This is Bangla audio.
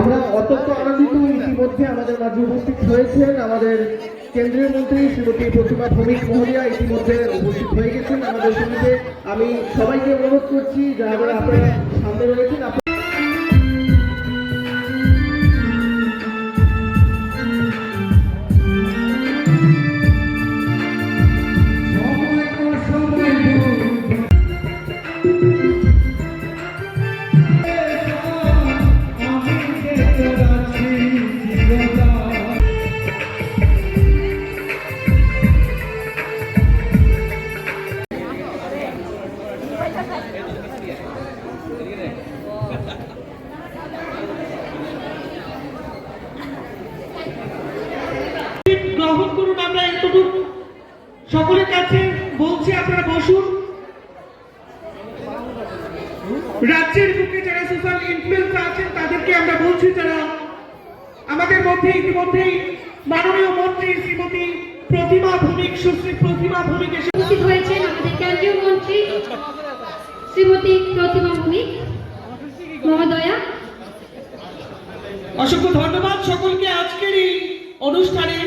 আমরা অত্যন্ত আনন্দিত ইতিমধ্যে আমাদের মাঝে উপস্থিত হয়েছেন আমাদের কেন্দ্রীয় মন্ত্রী শ্রীমতী প্রতিমা ভৌমিক মহলিয়া ইতিমধ্যে উপস্থিত হয়ে গেছেন আমাদের সঙ্গে। আমি সবাইকে অনুরোধ করছি যারা আপনারা সামনে রয়েছেন গ্রহণ করুন আমরা এতটুকু সকলের কাছে বলছি, আপনারা বসুন। রাজ্যের বুকে যারা সোশ্যাল ইনফ্লুয়েন্সার আছেন, তাদেরকে আমরা বলছি, যারা আমাদের মধ্যে ইতিমধ্যেই মাননীয় মন্ত্রী শ্রীমতী প্রতিমা ভৌমিক, সুশ্রী প্রতিমা ভৌমিক এসে হয়েছেন আমাদের কেন্দ্রীয় মন্ত্রী। শ্রীমতী প্রতিমা ভূমি মহোদয়া। অসংখ্য ধন্যবাদ সকলকে আজকের এই অনুষ্ঠানে।